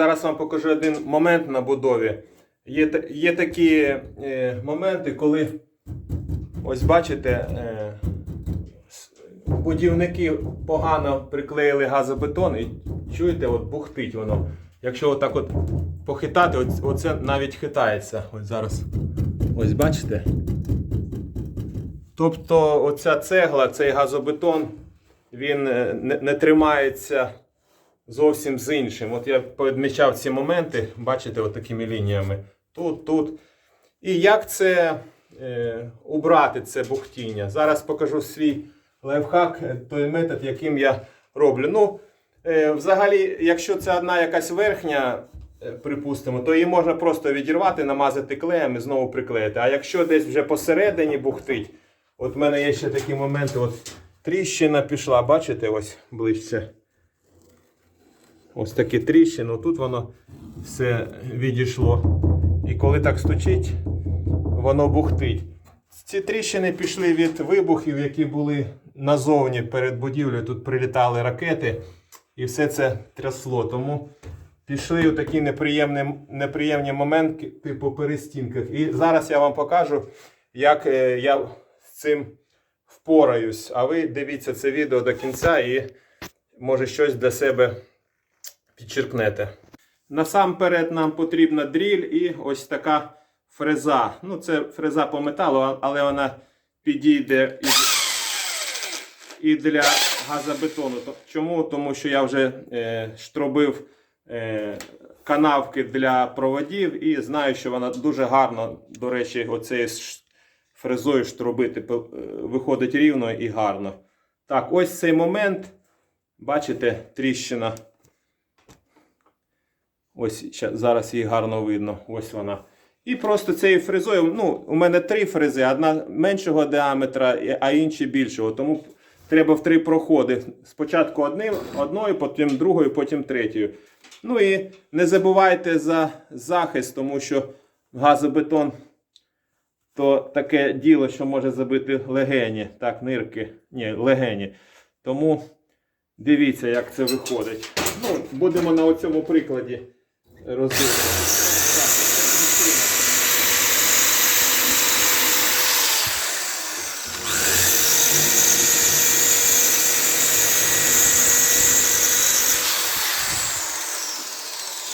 зараз вам покажу один момент на будові. Є, є такі е, моменти, коли ось бачите, е, будівники погано приклеїли газобетон і чуєте, от бухтить воно. Якщо отак от похитати, оце навіть хитається. Ось зараз. Ось бачите. Тобто оця цегла, цей газобетон, він е, не, не тримається зовсім з іншим. От я підмічав ці моменти, бачите, от такими лініями. Тут, тут. І як це е, убрати це бухтіння? Зараз покажу свій лайфхак, е, той метод, яким я роблю. Ну, е, взагалі, якщо це одна якась верхня, е, припустимо, то її можна просто відірвати, намазати клеєм і знову приклеїти. А якщо десь вже посередині бухтить, от в мене є ще такі моменти, от тріщина пішла, бачите, ось ближче. Ось такі тріщини, тут воно все відійшло. І коли так стучить, воно бухтить. Ці тріщини пішли від вибухів, які були назовні перед будівлею. Тут прилітали ракети, і все це трясло. Тому пішли такі неприємні, неприємні моменти типу перестінках. І зараз я вам покажу, як е, я з цим впораюсь. А ви дивіться це відео до кінця і може щось для себе підчеркнете. Насамперед нам потрібна дріль і ось така фреза. Ну, це фреза по металу, але вона підійде і, для газобетону. Чому? Тому що я вже е, штробив е, канавки для проводів і знаю, що вона дуже гарно, до речі, оцею фрезою штробити е, виходить рівно і гарно. Так, ось цей момент. Бачите, тріщина. Ось зараз її гарно видно. Ось вона. І просто цією фрезою, ну, у мене три фрези, одна меншого діаметра, а інші більшого. Тому треба в три проходи. Спочатку одним, одною, потім другою, потім третьою. Ну і не забувайте за захист, тому що газобетон то таке діло, що може забити легені. Так, нирки. Ні, легені. Тому дивіться, як це виходить. Ну, будемо на цьому прикладі роздивитися.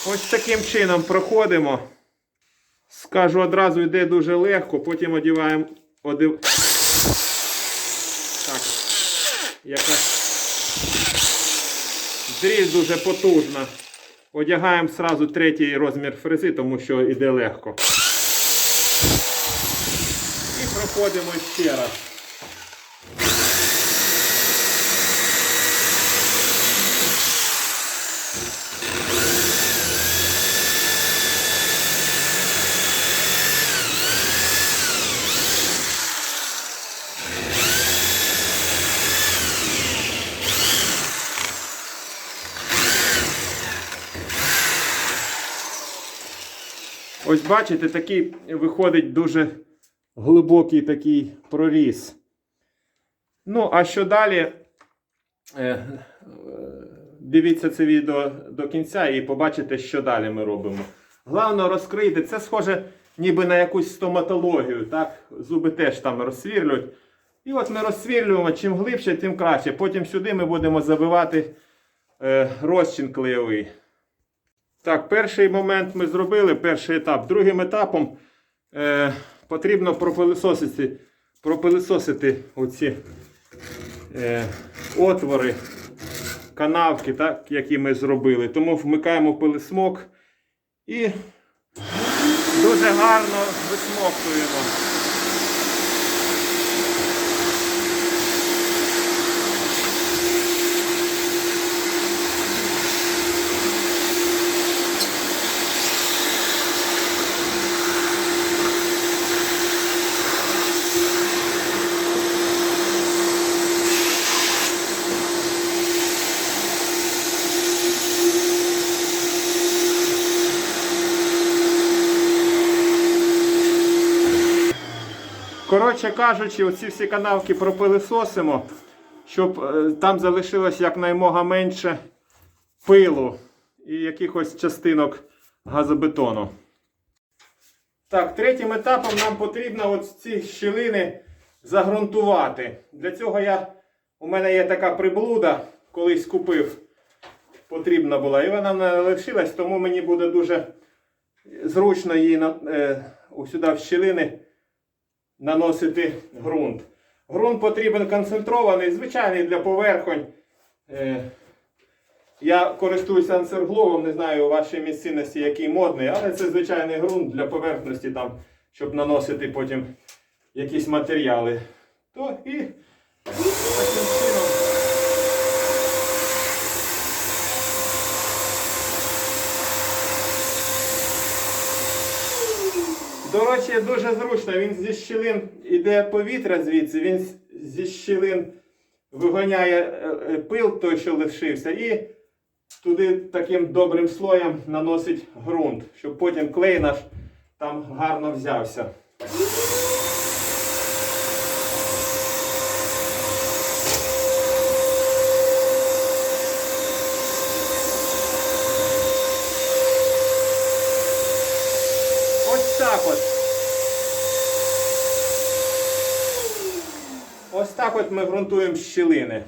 Ось таким чином проходимо. Скажу одразу йде дуже легко, потім одіваємо. Одив... Так. Якась дріль дуже потужна. Одягаємо сразу третій розмір фрези, тому що йде легко. І проходимо ще раз. Ось бачите, такий виходить дуже глибокий такий проріз. Ну, а що далі? Е, е, Дивіться це відео до кінця і побачите, що далі ми робимо. Головне розкрийте. Це схоже ніби на якусь стоматологію. так? Зуби теж там розсвірлюють. І от ми розсвірлюємо, чим глибше, тим краще. Потім сюди ми будемо забивати е, розчин клеєвий. Так, перший момент ми зробили, перший етап. Другим етапом е, потрібно пропилисосити, пропилисосити оці е, отвори, канавки, так, які ми зробили. Тому вмикаємо пилисмок і дуже гарно висмоктуємо. Коротше кажучи, оці всі канавки пропилисосимо, щоб е, там залишилось якнаймога менше пилу. і якихось частинок газобетону. Так, третім етапом нам потрібно от ці щілини загрунтувати. Для цього я, у мене є така приблуда, колись купив, потрібна була. І вона не лишилась, тому мені буде дуже зручно її е, сюди в щілини наносити ґрунт. Грунт потрібен концентрований, звичайний для поверхонь. Е, я користуюся ансергловом, не знаю у вашій місцинності який модний, але це звичайний ґрунт для поверхності, там, щоб наносити потім якісь матеріали. То і таким чином. До речі, дуже зручно. Він зі щілин іде повітря звідси, він зі щілин виганяє е, е, пил той, що лишився, і туди таким добрим слоєм наносить ґрунт, щоб потім клей наш там гарно взявся. Ось так от. Ось так от ми ґрунтуємо щілини.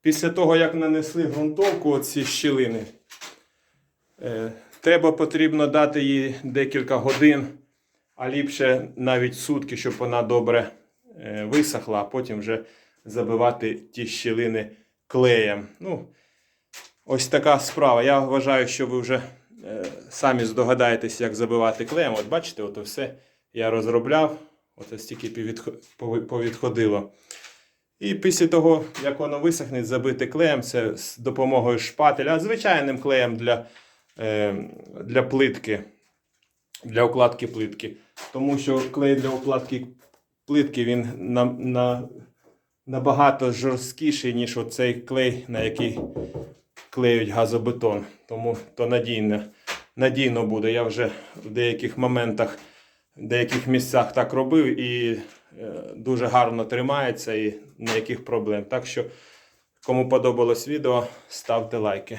Після того, як нанесли ґрунтовку оці щілини, е, треба потрібно дати їй декілька годин, а ліпше навіть сутки, щоб вона добре е, висохла, а потім вже забивати ті щілини клеєм. Ну, ось така справа. Я вважаю, що ви вже е, самі здогадаєтесь, як забивати клеєм. От бачите, от все я розробляв. От стільки повідходило. І після того, як воно висохне, забити клеєм, це з допомогою шпателя, звичайним клеєм для, е, для плитки, для укладки плитки. Тому що клей для укладки плитки він на, на, набагато жорсткіший, ніж оцей клей, на який клеють газобетон. Тому то надійно, надійно буде. Я вже в деяких моментах, деяких місцях так робив і е, дуже гарно тримається і ніяких проблем. Так що, кому подобалось відео, ставте лайки.